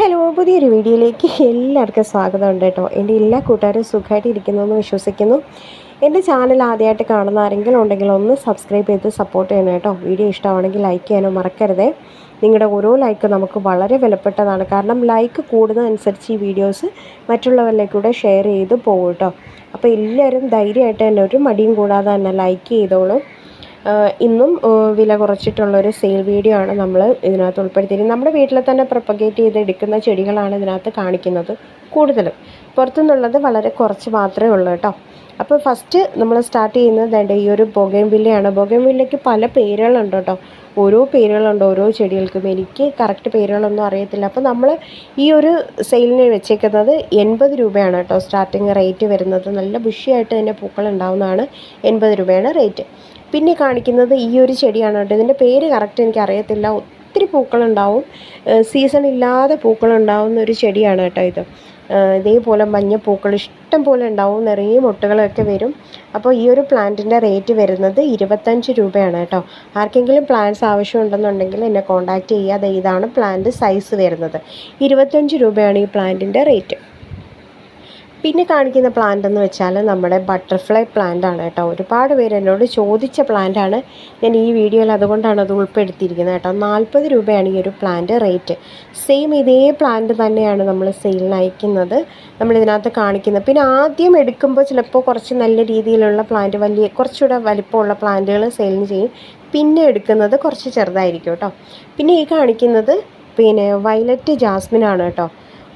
Hello പുതിയൊരു വീഡിയോയിലേക്ക് എല്ലാവർക്കും സ്വാഗതമുണ്ട് കേട്ടോ. എന്റെ എല്ലാ കൂട്ടുകാരും സുഖമായിട്ട് ഇരിക്കുന്നു എന്ന് വിശ്വസിക്കുന്നു. എന്റെ ചാനൽ ആദ്യമായിട്ട് കാണുന്ന ആരെങ്കിലും ഉണ്ടെങ്കിൽ ഒന്ന് സബ്സ്ക്രൈബ് ചെയ്ത് സപ്പോർട്ട് ചെയ്യണം കേട്ടോ. വീഡിയോ ഇഷ്ടമാണെങ്കിൽ ലൈക്ക് ചെയ്യാനോ മറക്കരുതേ. നിങ്ങളുടെ ഓരോ ലൈക്കും നമുക്ക് വളരെ വിലപ്പെട്ടതാണ്. കാരണം ലൈക്ക് കൂടുന്നതനുസരിച്ച് ഈ വീഡിയോസ് മറ്റുള്ളവരിലേക്കൂടെ ഷെയർ ചെയ്ത് പോകും കേട്ടോ. അപ്പോൾ എല്ലാവരും ധൈര്യമായിട്ട് തന്നെ ഒരു മടിയും കൂടാതെ തന്നെ ലൈക്ക് ചെയ്തോളും. ഇന്നും വില കുറച്ചിട്ടുള്ളൊരു സെയിൽ വീഡിയോ ആണ് നമ്മൾ ഇതിനകത്ത് ഉൾപ്പെടുത്തിയിരിക്കുന്നത്. നമ്മുടെ വീട്ടിൽ തന്നെ പ്രൊപ്പഗേറ്റ് ചെയ്ത് എടുക്കുന്ന ചെടികളാണ് ഇതിനകത്ത് കാണിക്കുന്നത്. കൂടുതലും. പുറത്തുനിന്നുള്ളത് വളരെ കുറച്ച് മാത്രമേ ഉള്ളൂ കേട്ടോ. അപ്പോൾ ഫസ്റ്റ് നമ്മൾ സ്റ്റാർട്ട് ചെയ്യുന്നത് എന്റെ ഈ ഒരു ബൊഗൈൻ വില്ലയാണ് ബൊഗൈൻ വില്ലയ്ക്ക് പല പേരുകളുണ്ട് കേട്ടോ. ഓരോ പേരുകളുണ്ട് ഓരോ ചെടികൾക്കും. എനിക്ക് കറക്റ്റ് പേരുകളൊന്നും അറിയത്തില്ല. അപ്പോൾ നമ്മൾ ഈ ഒരു സെയിലിന് വെച്ചേക്കുന്നത് എൺപത് രൂപയാണ് കേട്ടോ. സ്റ്റാർട്ടിങ് റേറ്റ് വരുന്നത്. നല്ല ബുഷിയായിട്ട് തന്നെ പൂക്കൾ ഉണ്ടാവുന്നതാണ് എൺപത് രൂപയാണ് റേറ്റ് പിന്നെ കാണിക്കുന്നത് ഈ ഒരു ചെടിയാണ് കേട്ടോ. ഇതിന്റെ പേര് കറക്റ്റ് എനിക്ക് അറിയത്തില്ല. ഒത്തിരി പൂക്കളുണ്ടാവും സീസൺ ഇല്ലാതെ പൂക്കളുണ്ടാവുന്ന ഒരു ചെടിയാണ് കേട്ടോ ഇത്. ഇതേപോലെ മഞ്ഞപ്പൂക്കൾ ഇഷ്ടം പോലെ ഉണ്ടാവും. നിറയെ മുട്ടുകളൊക്കെ വരും. അപ്പോൾ ഈ ഒരു പ്ലാന്റിന്റെ റേറ്റ് വരുന്നത് ഇരുപത്തഞ്ച് രൂപയാണ് കേട്ടോ. ആർക്കെങ്കിലും പ്ലാന്റ്സ് ആവശ്യമുണ്ടെന്നുണ്ടെങ്കിൽ എന്നെ കോൺടാക്റ്റ് ചെയ്യുക. ദേ ഇതാണ് പ്ലാന്റ് സൈസ് വരുന്നത്. ഇരുപത്തഞ്ച് രൂപയാണ് ഈ പ്ലാന്റിന്റെ റേറ്റ്. പിന്നെ കാണിക്കുന്ന പ്ലാന്റ് എന്ന് വെച്ചാൽ നമ്മുടെ ബട്ടർഫ്ലൈ പ്ലാന്റ് ആണ് കേട്ടോ. ഒരുപാട് പേര് എന്നോട് ചോദിച്ച പ്ലാന്റ് ആണ്. ഞാൻ ഈ വീഡിയോയിൽ അതുകൊണ്ടാണ് അത് ഉൾപ്പെടുത്തിയിരിക്കുന്നത് കേട്ടോ. നാൽപ്പത് രൂപയാണ് ഈ ഒരു പ്ലാന്റ് റേറ്റ് സെയിം ഇതേ പ്ലാന്റ് തന്നെയാണ് നമ്മൾ സെയിലിന് അയക്കുന്നത്. നമ്മൾ ഇതിനകത്ത് കാണിക്കുന്നത്. പിന്നെ ആദ്യം എടുക്കുമ്പോൾ ചിലപ്പോൾ കുറച്ച് നല്ല രീതിയിലുള്ള പ്ലാന്റ് വലിയ കുറച്ചുകൂടെ വലിപ്പമുള്ള പ്ലാന്റുകൾ സെയിലിന് ചെയ്യും. പിന്നെ എടുക്കുന്നത് കുറച്ച് ചെറുതായിരിക്കും കേട്ടോ. പിന്നെ ഈ കാണിക്കുന്നത് പിന്നെ വയലറ്റ് ജാസ്മിൻ ആണ് കേട്ടോ.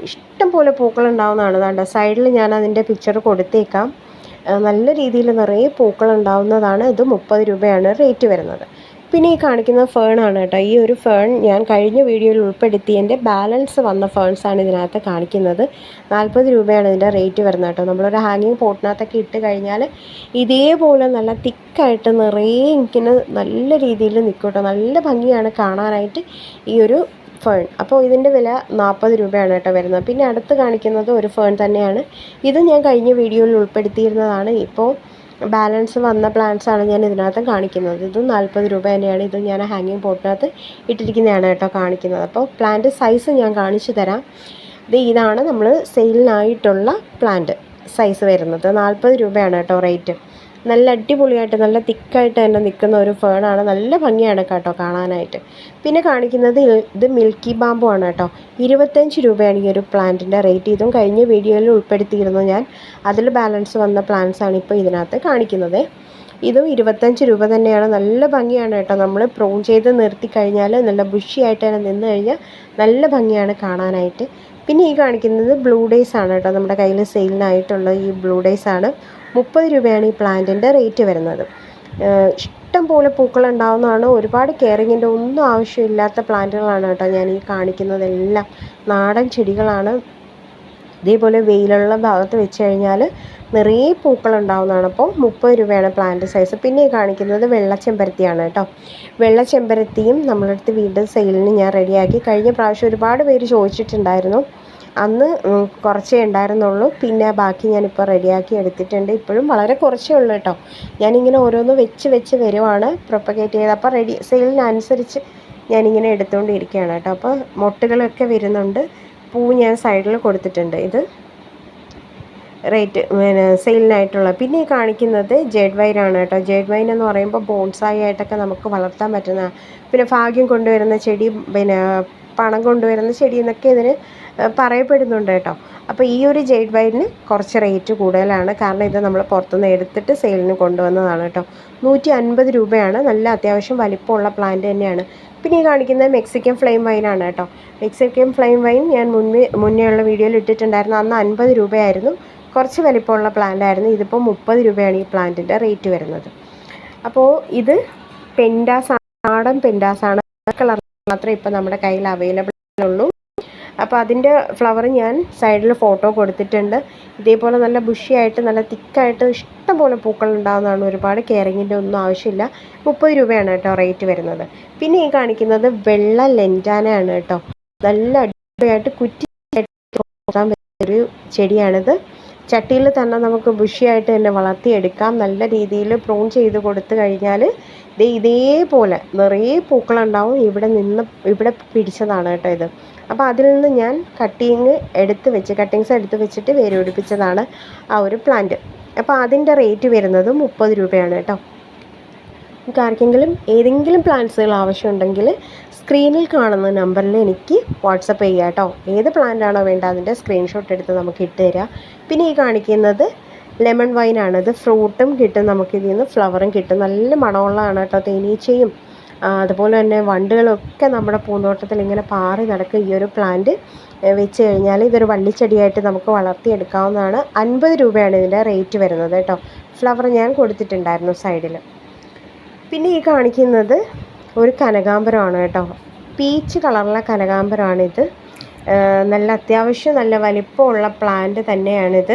ഇഷ്ടം പോലെ പൂക്കൾ ഉണ്ടാവുന്നതാണ് കേട്ടോ സൈഡിൽ ഞാൻ അതിന്റെ പിക്ചർ കൊടുത്തേക്കാം. നല്ല രീതിയിൽ നിറയെ പൂക്കൾ ഉണ്ടാവുന്നതാണ് ഇത് മുപ്പത് രൂപയാണ് റേറ്റ് വരുന്നത്. പിന്നെ ഈ കാണിക്കുന്ന ഫേൺ ആണ് കേട്ടോ. ഈ ഒരു ഫേൺ ഞാൻ കഴിഞ്ഞ വീഡിയോയിൽ ഉൾപ്പെടുത്തിയതിന്റെ ബാലൻസ് വന്ന ഫേൺസ് ആണ് ഇതിനകത്ത് കാണിക്കുന്നത്. നാൽപ്പത് രൂപയാണ് ഇതിന്റെ റേറ്റ് വരുന്നത് കേട്ടോ. നമ്മളൊരു ഹാങ്ങിങ് പോട്ടിനകത്തൊക്കെ ഇട്ട് കഴിഞ്ഞാൽ ഇതേപോലെ നല്ല തിക്കായിട്ട് നിറയെ ഇങ്ങനെ നല്ല രീതിയിൽ നിൽക്കും കേട്ടോ. നല്ല ഭംഗിയാണ് കാണാനായിട്ട് ഈ ഒരു ഫേൺ അപ്പോൾ ഇതിന്റെ വില നാൽപ്പത് രൂപയാണ് കേട്ടോ വരുന്നത്. പിന്നെ അടുത്ത് കാണിക്കുന്നത് ഒരു ഫേൺ തന്നെയാണ്. ഇത് ഞാൻ കഴിഞ്ഞ വീഡിയോയിൽ ഉൾപ്പെടുത്തിയിരുന്നതാണ്. ഇപ്പോൾ ബാലൻസ് വന്ന പ്ലാന്റ്സ് ആണ് ഞാൻ ഇതിനകത്ത് കാണിക്കുന്നത്. ഇത് നാൽപ്പത് രൂപ തന്നെയാണ്. ഇത് ഞാൻ ഹാങ്ങിങ് പോട്ടിനകത്ത് ഇട്ടിരിക്കുന്നതാണ് കേട്ടോ കാണിക്കുന്നത്. അപ്പോൾ പ്ലാന്റ് സൈസ് ഞാൻ കാണിച്ചു തരാം. ഇത് ഇതാണ് നമ്മൾ സെയിലിനായിട്ടുള്ള പ്ലാന്റ് സൈസ് വരുന്നത്. നാൽപ്പത് രൂപയാണ് കേട്ടോ റേറ്റ് നല്ല അടിപൊളിയായിട്ട് നല്ല തിക്കായിട്ട് തന്നെ നിൽക്കുന്ന ഒരു ഫേണാണ് നല്ല ഭംഗിയാണ് കേട്ടോ കാണാനായിട്ട്. പിന്നെ കാണിക്കുന്നത് ഇത് മിൽക്കി ബാമ്പു ആണ് കേട്ടോ. ഇരുപത്തഞ്ച് രൂപയാണ് ഈ ഒരു പ്ലാന്റിന്റെ റേറ്റ് ഇതും കഴിഞ്ഞ വീഡിയോയിൽ ഉൾപ്പെടുത്തിയിരുന്നു ഞാൻ. അതിൽ ബാലൻസ് വന്ന പ്ലാന്റ്സ് ആണ് ഇപ്പോൾ ഇതിനകത്ത് കാണിക്കുന്നത്. ഇതും ഇരുപത്തഞ്ച് രൂപ തന്നെയാണ്. നല്ല ഭംഗിയാണ് കേട്ടോ. നമ്മൾ പ്രൂൺ ചെയ്ത് നിർത്തി കഴിഞ്ഞാൽ നല്ല ബുഷിയായിട്ട് തന്നെ നിന്ന് കഴിഞ്ഞാൽ നല്ല ഭംഗിയാണ് കാണാനായിട്ട്. പിന്നെ ഈ കാണിക്കുന്നത് ബ്ലൂ ഡേയ്സ് ആണ് കേട്ടോ. നമ്മുടെ കയ്യിൽ സെയിലിനായിട്ടുള്ള ഈ ബ്ലൂ ഡേയ്സ് ആണ്. മുപ്പത് രൂപയാണ് ഈ പ്ലാന്റിന്റെ റേറ്റ് വരുന്നത്. ഇഷ്ടം പോലെ പൂക്കൾ ഉണ്ടാവുന്നതാണ് ഒരുപാട് കെയറിങ്ങിന്റെ ഒന്നും ആവശ്യമില്ലാത്ത പ്ലാന്റുകളാണ് കേട്ടോ ഞാൻ ഈ കാണിക്കുന്നതെല്ലാം. നാടൻ ചെടികളാണ്. ഇതേപോലെ വെയിലുള്ള ഭാഗത്ത് വെച്ച് കഴിഞ്ഞാൽ നിറയെ പൂക്കൾ ഉണ്ടാവുന്നതാണ് അപ്പോൾ മുപ്പത് രൂപയാണ് പ്ലാന്റ് സൈസ്. പിന്നെ കാണിക്കുന്നത് വെള്ള ചെമ്പരത്തിയാണ് കേട്ടോ. വെള്ള ചെമ്പരത്തിയും നമ്മളടുത്ത് വീണ്ടും സെയിലിന് ഞാൻ റെഡിയാക്കി. കഴിഞ്ഞ പ്രാവശ്യം ഒരുപാട് പേര് ചോദിച്ചിട്ടുണ്ടായിരുന്നു. അന്ന് കുറച്ചേ ഉണ്ടായിരുന്നുള്ളൂ. പിന്നെ ബാക്കി ഞാനിപ്പോൾ റെഡിയാക്കി എടുത്തിട്ടുണ്ട്. ഇപ്പോഴും വളരെ കുറച്ചേ ഉള്ളൂ കേട്ടോ. ഞാനിങ്ങനെ ഓരോന്ന് വെച്ച് വെച്ച് വരുവാണ്. പ്രൊപ്പഗേറ്റ് ചെയ്ത്. അപ്പോൾ റെഡി സെയിലിനനുസരിച്ച് ഞാനിങ്ങനെ എടുത്തുകൊണ്ടിരിക്കുകയാണ് കേട്ടോ. അപ്പോൾ മൊട്ടുകളൊക്കെ വരുന്നുണ്ട്. പൂ ഞാൻ സൈഡിൽ കൊടുത്തിട്ടുണ്ട്. ഇത് റേറ്റ് പിന്നെ സെയിലിനായിട്ടുള്ള പിന്നെ ഈ കാണിക്കുന്നത് ജെഡ് വൈനാണ് കേട്ടോ. ജെഡ് വൈൻ എന്ന് പറയുമ്പോൾ ബോൺസായി ആയിട്ടൊക്കെ നമുക്ക് വളർത്താൻ പറ്റുന്ന പിന്നെ ഭാഗ്യം കൊണ്ടുവരുന്ന ചെടി പിന്നെ പണം കൊണ്ടുവരുന്ന ചെടി എന്നൊക്കെ ഇതിന് പറയപ്പെടുന്നുണ്ട് കേട്ടോ. അപ്പോൾ ഈ ഒരു ജെയ്ഡ് വൈനിന് കുറച്ച് റേറ്റ് കൂടുതലാണ്. കാരണം ഇത് നമ്മൾ പുറത്തുനിന്ന് എടുത്തിട്ട് സെയിലിന് കൊണ്ടുവന്നതാണ് കേട്ടോ. നൂറ്റി അൻപത് രൂപയാണ്. നല്ല അത്യാവശ്യം വലിപ്പമുള്ള പ്ലാന്റ് തന്നെയാണ്. പിന്നെ ഈ കാണിക്കുന്നത് മെക്സിക്കൻ ഫ്ലെയിം വൈനാണ് കേട്ടോ. മെക്സിക്കൻ ഫ്ലെയിം വൈൻ ഞാൻ മുന്നേ മുന്നേ ഉള്ള വീഡിയോയിൽ ഇട്ടിട്ടുണ്ടായിരുന്നു. അന്ന് അൻപത് രൂപയായിരുന്നു. കുറച്ച് വലിപ്പമുള്ള പ്ലാന്റ് ആയിരുന്നു. ഇതിപ്പോൾ മുപ്പത് രൂപയാണ് ഈ പ്ലാന്റിന്റെ റേറ്റ് വരുന്നത്. അപ്പോൾ ഇത് പെൻഡാസ് നാടൻ പെൻഡാസ് ആണ്. കളർ മാത്രമേ ഇപ്പോൾ നമ്മുടെ കയ്യിൽ അവൈലബിൾ ഉള്ളൂ. അപ്പോൾ അതിന്റെ ഫ്ലവർ ഞാൻ സൈഡിൽ ഫോട്ടോ കൊടുത്തിട്ടുണ്ട്. ഇതേപോലെ നല്ല ബുഷിയായിട്ട് നല്ല തിക്കായിട്ട് ഇഷ്ടംപോലെ പൂക്കൾ ഉണ്ടാകുന്നതാണ് ഒരുപാട് കെയറിങ്ങിന്റെ ഒന്നും ആവശ്യമില്ല. മുപ്പത് രൂപയാണ് കേട്ടോ റേറ്റ് വരുന്നത്. പിന്നെ ഈ കാണിക്കുന്നത് വെള്ള ലെന്റാനയാണ് കേട്ടോ. നല്ല അടിപൊളിയായിട്ട് കുറ്റി ഒരു ചെടിയാണിത്. ചട്ടിയിൽ തന്നെ നമുക്ക് ബുഷിയായിട്ട് തന്നെ വളർത്തിയെടുക്കാം. നല്ല രീതിയിൽ പ്രൂൺ ചെയ്ത് കൊടുത്തു കഴിഞ്ഞാൽ ദേ ഇതേപോലെ നിറയെ പൂക്കളുണ്ടാവും. ഇവിടെ നിന്ന് ഇവിടെ പിടിച്ചതാണ് കേട്ടോ ഇത്. അപ്പോൾ അതിൽ നിന്ന് ഞാൻ കട്ടിങ് എടുത്ത് വെച്ച് കട്ടിങ്സ് എടുത്ത് വെച്ചിട്ട് വേരോടിപ്പിച്ചതാണ് ആ ഒരു പ്ലാന്റ് അപ്പോൾ അതിന്റെ റേറ്റ് വരുന്നത് മുപ്പത് രൂപയാണ് കേട്ടോ. നിങ്ങൾക്ക് ആർക്കെങ്കിലും ഏതെങ്കിലും പ്ലാന്റ്സുകൾ ആവശ്യമുണ്ടെങ്കിൽ സ്ക്രീനിൽ കാണുന്ന നമ്പറിൽ എനിക്ക് വാട്സപ്പ് ചെയ്യുക കേട്ടോ. ഏത് പ്ലാന്റാണോ വേണ്ട അതിന്റെ സ്ക്രീൻഷോട്ട് എടുത്ത് നമുക്ക് ഇട്ട് തരാം. പിന്നെ ഈ കാണിക്കുന്നത് ലെമൺ വൈനാണ് ഇത് ഫ്രൂട്ടും കിട്ടും നമുക്ക് ഇതിൽ നിന്ന്. ഫ്ലവറും കിട്ടും. നല്ല മണമുള്ളതാണ് കേട്ടോ തേനീച്ചയും അതുപോലെ തന്നെ വണ്ടുകളൊക്കെ നമ്മുടെ പൂന്തോട്ടത്തിൽ ഇങ്ങനെ പാറി നടക്കും. ഈ ഒരു പ്ലാന്റ് വെച്ച് കഴിഞ്ഞാൽ ഇതൊരു വള്ളിച്ചെടിയായിട്ട് നമുക്ക് വളർത്തിയെടുക്കാവുന്നതാണ്. അൻപത് രൂപയാണ് ഇതിന്റെ റേറ്റ് വരുന്നത് കേട്ടോ. ഫ്ലവർ ഞാൻ കൊടുത്തിട്ടുണ്ടായിരുന്നു സൈഡിൽ പിന്നെ ഈ കാണിക്കുന്നത് ഒരു കനകാംബരമാണ് കേട്ടോ. പീച്ച് കളറുള്ള കനകാംബരമാണിത് ആ, നല്ല അത്യാവശ്യം നല്ല വലിപ്പമുള്ള പ്ലാന്റ് തന്നെയാണിത്.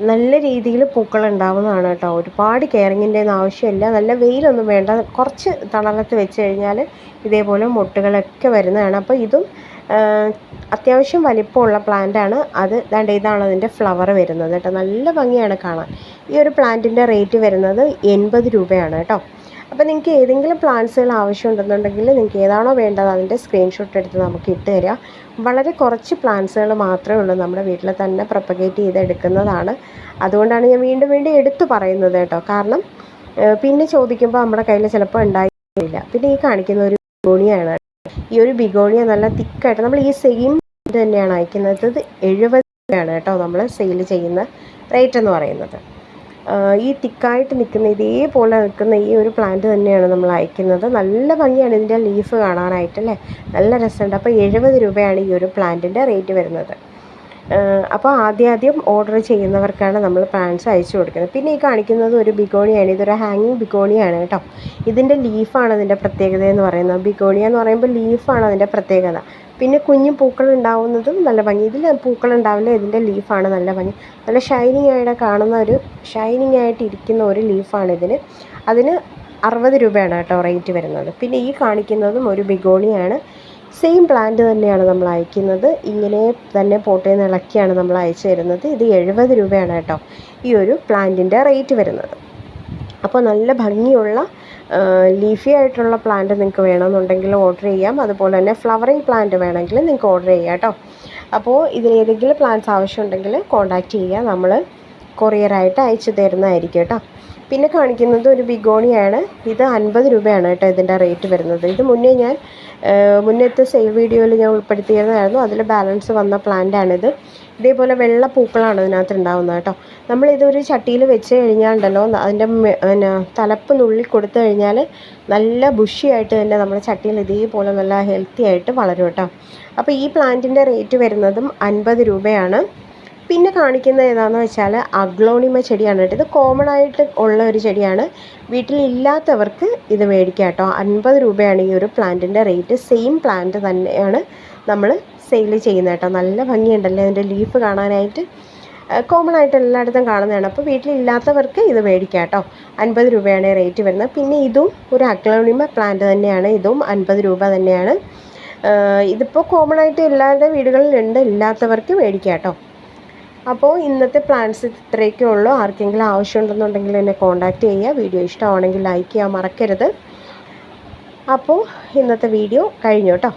നല്ല രീതിയിൽ പൂക്കൾ ഉണ്ടാവുന്നതാണ് കേട്ടോ. ഒരുപാട് കെയറിങ്ങിന്റെ ഒന്നും ആവശ്യമില്ല. നല്ല വെയിലൊന്നും വേണ്ട. കുറച്ച് തണലത്ത് വെച്ച് കഴിഞ്ഞാൽ ഇതേപോലെ മുട്ടുകളൊക്കെ വരുന്നതാണ്. അപ്പോൾ ഇതും അത്യാവശ്യം വലിപ്പമുള്ള പ്ലാന്റ് ആണ്. അത് ദാണ്ട് ഇതാണ് അതിന്റെ ഫ്ലവർ വരുന്നത് കേട്ടോ. നല്ല ഭംഗിയാണ് കാണാൻ. ഈ ഒരു പ്ലാന്റിന്റെ റേറ്റ് വരുന്നത് എൺപത് രൂപയാണ് കേട്ടോ. അപ്പോൾ നിങ്ങൾക്ക് ഏതെങ്കിലും പ്ലാന്റ്സുകൾ ആവശ്യം ഉണ്ടെന്നുണ്ടെങ്കിൽ നിങ്ങൾക്ക് ഏതാണോ വേണ്ടത് അതിന്റെ സ്ക്രീൻഷോട്ട് എടുത്ത് നമുക്ക് ഇട്ട് തരിക വളരെ കുറച്ച് പ്ലാന്റ്സുകൾ മാത്രമേ ഉള്ളൂ നമ്മുടെ വീട്ടിൽ തന്നെ പ്രൊപ്പഗേറ്റ് ചെയ്തെടുക്കുന്നതാണ് അതുകൊണ്ടാണ് ഞാൻ വീണ്ടും വീണ്ടും എടുത്തു പറയുന്നത് കേട്ടോ. കാരണം പിന്നെ ചോദിക്കുമ്പോൾ നമ്മുടെ കയ്യിൽ ചിലപ്പോൾ ഉണ്ടായില്ല പിന്നെ ഈ കാണിക്കുന്ന ഒരു ബിഗോണിയാണ് ഈ ഒരു ബിഗോണിയ നല്ല തിക്കായിട്ട് നമ്മൾ ഈ സെയിം തന്നെയാണ് അയക്കുന്നത്. ഇത് എഴുപത് രൂപയാണ് കേട്ടോ നമ്മൾ സെയിൽ ചെയ്യുന്ന റേറ്റ് എന്ന് പറയുന്നത്. ഈ തിക്കായിട്ട് നിൽക്കുന്ന ഇതേപോലെ നിൽക്കുന്ന ഈ ഒരു പ്ലാന്റ് തന്നെയാണ് നമ്മൾ അയക്കുന്നത്. നല്ല ഭംഗിയാണ് ഇതിന്റെ ലീഫ് കാണാനായിട്ട് അല്ലേ? നല്ല രസമുണ്ട്. അപ്പോൾ എഴുപത് രൂപയാണ് ഈ ഒരു പ്ലാന്റിന്റെ റേറ്റ് വരുന്നത്. അപ്പോൾ ആദ്യം ആദ്യം ഓർഡർ ചെയ്യുന്നവർക്കാണ് നമ്മൾ പാൻസ് അയച്ചു കൊടുക്കുന്നത്. പിന്നെ ഈ കാണിക്കുന്നത് ഒരു ബിഗോണിയാണ്. ഇതൊരു ഹാങ്ങിങ് ബിഗോണിയാണ് കേട്ടോ. ഇതിന്റെ ലീഫാണ് അതിന്റെ പ്രത്യേകത എന്ന് പറയുന്നത്. ബിഗോണിയ എന്ന് പറയുമ്പോൾ ലീഫാണ് അതിന്റെ പ്രത്യേകത. പിന്നെ കുഞ്ഞു പൂക്കൾ ഉണ്ടാവുന്നതും നല്ല ഭംഗി. ഇതിൽ പൂക്കൾ ഉണ്ടാവില്ല ഇതിന്റെ ലീഫാണ് നല്ല ഭംഗി. നല്ല ഷൈനിങ് ആയിട്ട് കാണുന്ന ഒരു ഷൈനിങ് ആയിട്ട് ഇരിക്കുന്ന ഒരു ലീഫാണ് ഇതിന്. അതിന് അറുപത് രൂപയാണ് കേട്ടോ റേറ്റ് വരുന്നത്. പിന്നെ ഈ കാണിക്കുന്നതും ഒരു ബിഗോണിയാണ്. സെയിം പ്ലാന്റ് തന്നെയാണ് നമ്മൾ അയക്കുന്നത്. ഇങ്ങനെ തന്നെ പോട്ടയിൽ നിന്ന് ഇളക്കിയാണ് നമ്മൾ അയച്ചു തരുന്നത്. ഇത് എഴുപത് രൂപയാണ് കേട്ടോ. ഈ ഒരു പ്ലാന്റിന്റെ റേറ്റ് വരുന്നത്. അപ്പോൾ നല്ല ഭംഗിയുള്ള ലീഫി ആയിട്ടുള്ള പ്ലാന്റ് നിങ്ങൾക്ക് വേണമെന്നുണ്ടെങ്കിൽ ഓർഡർ ചെയ്യാം. അതുപോലെ തന്നെ ഫ്ലവറിങ് പ്ലാന്റ് വേണമെങ്കിൽ നിങ്ങൾക്ക് ഓർഡർ ചെയ്യാം കേട്ടോ. അപ്പോൾ ഇതിലേതെങ്കിലും പ്ലാന്റ്സ് ആവശ്യമുണ്ടെങ്കിൽ കോൺടാക്റ്റ് ചെയ്യുക. നമ്മൾ കൊറിയറായിട്ട് അയച്ചു തരുന്നതായിരിക്കും കേട്ടോ. പിന്നെ കാണിക്കുന്നത് ഒരു ബിഗോണിയാണ്. ഇത് അൻപത് രൂപയാണ് കേട്ടോ ഇതിന്റെ റേറ്റ് വരുന്നത്. ഇത് മുന്നേ ഞാൻ മുന്നേത്തെ സെയിൽ വീഡിയോയിൽ ഞാൻ ഉൾപ്പെടുത്തിയിരുന്നതായിരുന്നു. അതിൽ ബാലൻസ് വന്ന പ്ലാന്റാണിത് ഇതേപോലെ വെള്ള പൂക്കളാണ് ഇതിനകത്ത് ഉണ്ടാകുന്നത് കേട്ടോ നമ്മളിതൊരു ചട്ടിയിൽ വെച്ച് കഴിഞ്ഞാലുണ്ടല്ലോ അതിന്റെ പിന്നെ തലപ്പ് നുള്ളി കൊടുത്തു കഴിഞ്ഞാൽ നല്ല ബുഷിയായിട്ട് തന്നെ നമ്മുടെ ചട്ടിയിൽ ഇതേപോലെ നല്ല ഹെൽത്തി ആയിട്ട് വളരും കേട്ടോ. അപ്പോൾ ഈ പ്ലാന്റിന്റെ റേറ്റ് വരുന്നതും അൻപത് രൂപയാണ്. പിന്നെ കാണിക്കുന്നത് ഏതാണെന്ന് വെച്ചാൽ അഗ്ലോണിമ ചെടിയാണ് കേട്ടോ. ഇത് കോമൺ ആയിട്ട് ഉള്ള ഒരു ചെടിയാണ്. വീട്ടിലില്ലാത്തവർക്ക് ഇത് മേടിക്കാം കേട്ടോ. അൻപത് രൂപയാണ് ഈ ഒരു പ്ലാന്റിന്റെ റേറ്റ് സെയിം പ്ലാന്റ് തന്നെയാണ് നമ്മൾ സെയിൽ ചെയ്യുന്നത് കേട്ടോ. നല്ല ഭംഗിയുണ്ടല്ലേ അതിന്റെ ലീഫ് കാണാനായിട്ട്? കോമൺ ആയിട്ട് എല്ലായിടത്തും കാണുന്നതാണ്. അപ്പോൾ വീട്ടിലില്ലാത്തവർക്ക് ഇത് മേടിക്കാം കേട്ടോ. അൻപത് രൂപയാണ് റേറ്റ് വരുന്നത്. പിന്നെ ഇതും ഒരു അഗ്ലോണിമ പ്ലാന്റ് തന്നെയാണ്. ഇതും അൻപത് രൂപ തന്നെയാണ്. ഇതിപ്പോൾ കോമൺ ആയിട്ട് എല്ലാവരുടെ വീടുകളിലുണ്ട്. ഇല്ലാത്തവർക്ക് മേടിക്കാം കേട്ടോ. അപ്പോൾ ഇന്നത്തെ പ്ലാൻസ് ഇത്രയൊക്കെ ഉള്ളൂ. ആർക്കെങ്കിലും ആവശ്യമുണ്ടെന്നുണ്ടെങ്കിൽ എന്നെ കോൺടാക്റ്റ് ചെയ്യുക. വീഡിയോ ഇഷ്ടമാണെങ്കിൽ ലൈക്ക് ചെയ്യാൻ മറക്കരുത്. അപ്പോൾ ഇന്നത്തെ വീഡിയോ കഴിഞ്ഞു കേട്ടോ.